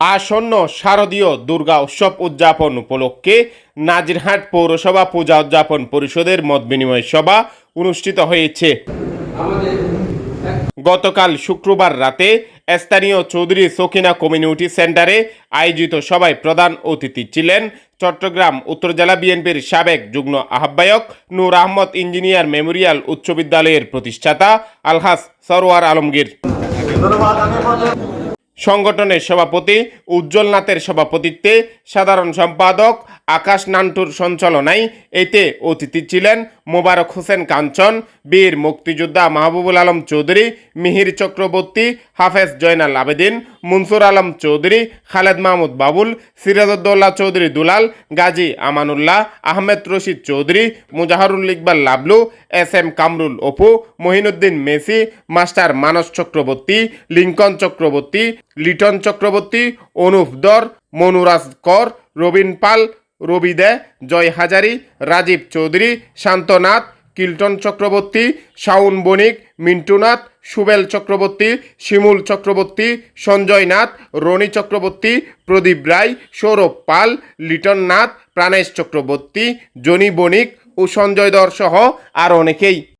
আসন্ন শারদীয় দুর্গা উৎসব উদযাপন উপলক্ষে নাজিরহাট পৌরসভা পূজা উদযাপন পরিষদের মত বিনিময় সভা অনুষ্ঠিত হয়েছে। গতকাল শুক্রবার রাতে স্থানীয় চৌধুরী সখিনা কমিউনিটি সেন্টারে আয়োজিত সভায় প্রধান অতিথি ছিলেন চট্টগ্রাম, উত্তর জেলা বিএনপির সাবেক যুগ্ম আহ্বায়ক নূর আহমদ, ইঞ্জিনিয়ার মেমোরিয়াল উচ্চ বিদ্যালয়ের প্রতিষ্ঠাতা আলহাস সরোয়ার আলমগীর। সংগঠনের সভাপতি উজ্জ্বল নাথের সভাপতিত্বে সাধারণ সম্পাদক আকাশ নান্টুর সঞ্চালনায় এতে অতিথি ছিলেন মোবারক হোসেন কাঞ্চন, বীর মুক্তিযোদ্ধা Mahbubul Alam Chowdhury, Mihir Chakraborty, Hafez Joynal Abedin Mansur Alam Chowdhury, Khaled Mahmud Babul, Sirajuddaula Chowdhury Dulal, Gazi Amanullah, Ahmed Rashid Chowdhury, Mujaharul Iqbal Lablu, S M Kamrul Apu, Mohinuddin Messi, master Manas Chakraborty, Lincoln Chakraborty, Liton Chakraborty, Anup Dar, Monuraj Kar, Robin Pal, Robi Dey, Joy Hazari, Rajib Chowdhury, Shantanath, Kilton Chakraborty Shaon Banik Mintunath Subel Chakraborty, Shimul Chakraborty, Sanjay Nath, Roni Chakraborty, Pradip Roy, Sourav Pal, Liton Nath, Pranesh Chakraborty, Joni Banik ও সঞ্জয় দর সহ আরও অনেকেই।